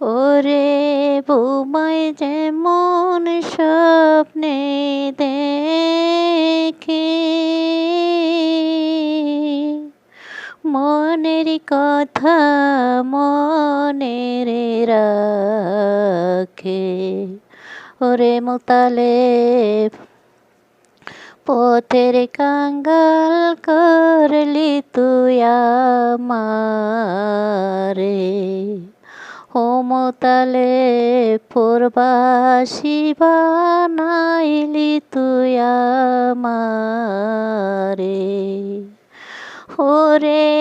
ওরে বৌমায় যেমন স্বপ্নে দেখে, মনের কথা মনের রাখে। ওরে মোতালে পথের কাঙ্গাল করলি তুই আমারে। হোমতালে পূর্বাসী বানাইলি তুই ওরে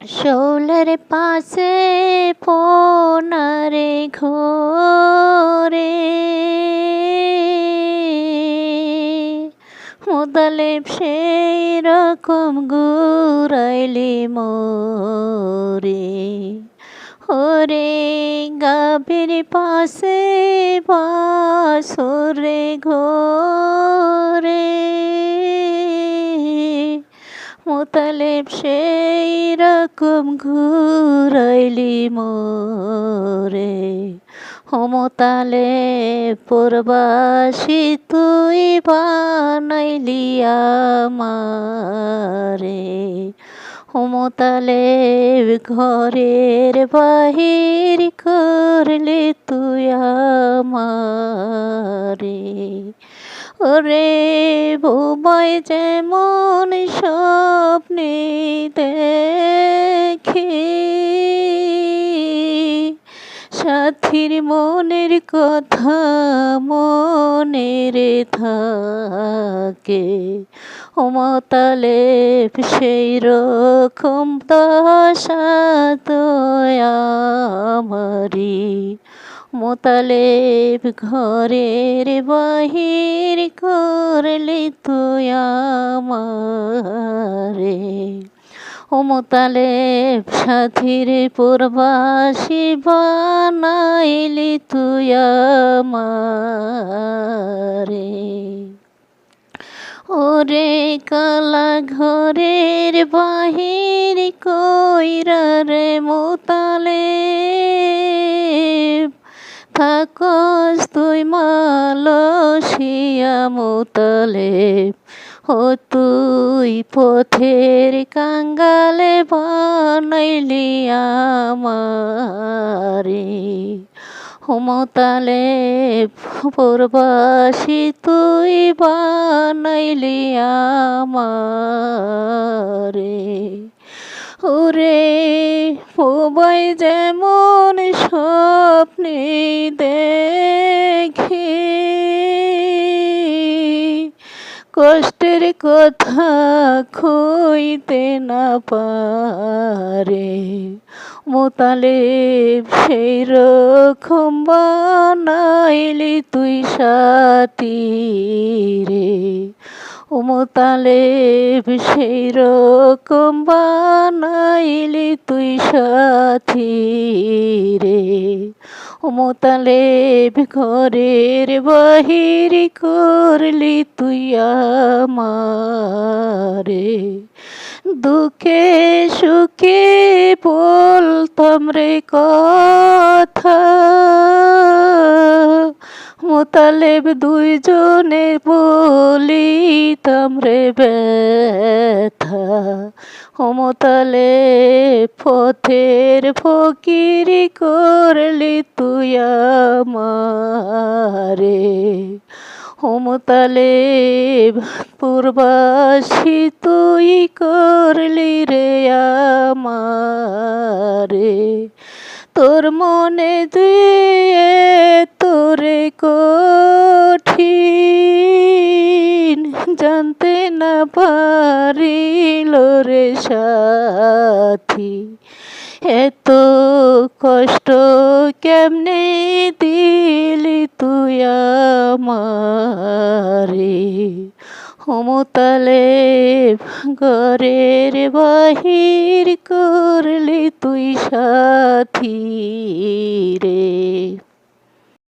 শৌলের পাশে পোনারে ঘরে। মুদালেব সেই রকম গুরাইলি মোরে। ওরে গাভীর পাশে বাসরে ঘরে। মোতালেব সেই রকম ঘুরাইলি মোরে। হোমতালে পূর্বাসী তুই বানাইলি আমারে। হোমতালে ঘরের বাহির করলি তুই আমারে। ওরে বৌমায় যেমন স্বপ্নে দেখে সাথীর মনের কথা মনের থাকে। ওমতালে সেই রকম দশা আমারি মোতালেব ঘরের বাহির করলি তুই ও মোতালেব সাথীর পূর্বাসী বানাইলি তুই আমারে। ওরে কালা ঘরের বাহির কইরা রে মোতালে, থাকস তুই মালসিয়া মোতালে। তুই পথের কাঙ্গালে বানাইলি আমারে। হোমতালে পূর্বাসী তুই বানাইলি আমারে। ওরে মোবাই যেমন স্বপ্নে দেখে কষ্টের কথা খুইতে না পারে। মোতালে সেই রকম বানাইলি তুই সাথী রে ও মোতালে সেই রকম বানাইলি তুই সাথী রে মোতালে ঘরের বাহির করলি তুই আমারে। দুঃখে সুখে বলতাম রে কথা। মোতালেব দুইজনে বলিতাম রে ব্যথা। ও মোতালে পথের ফকিরি করলি তুই আমারে। হোমতালে পূর্বাসী তুই করলি রে আমারে। তোর মনে দিয়ে তোরে কঠিন, জানতে না পারিল রে সাথী। এত কষ্ট কেমনে দিলি তুই আমারে? হোমতালে ঘরের বাহির করলি তুই সাথী রে।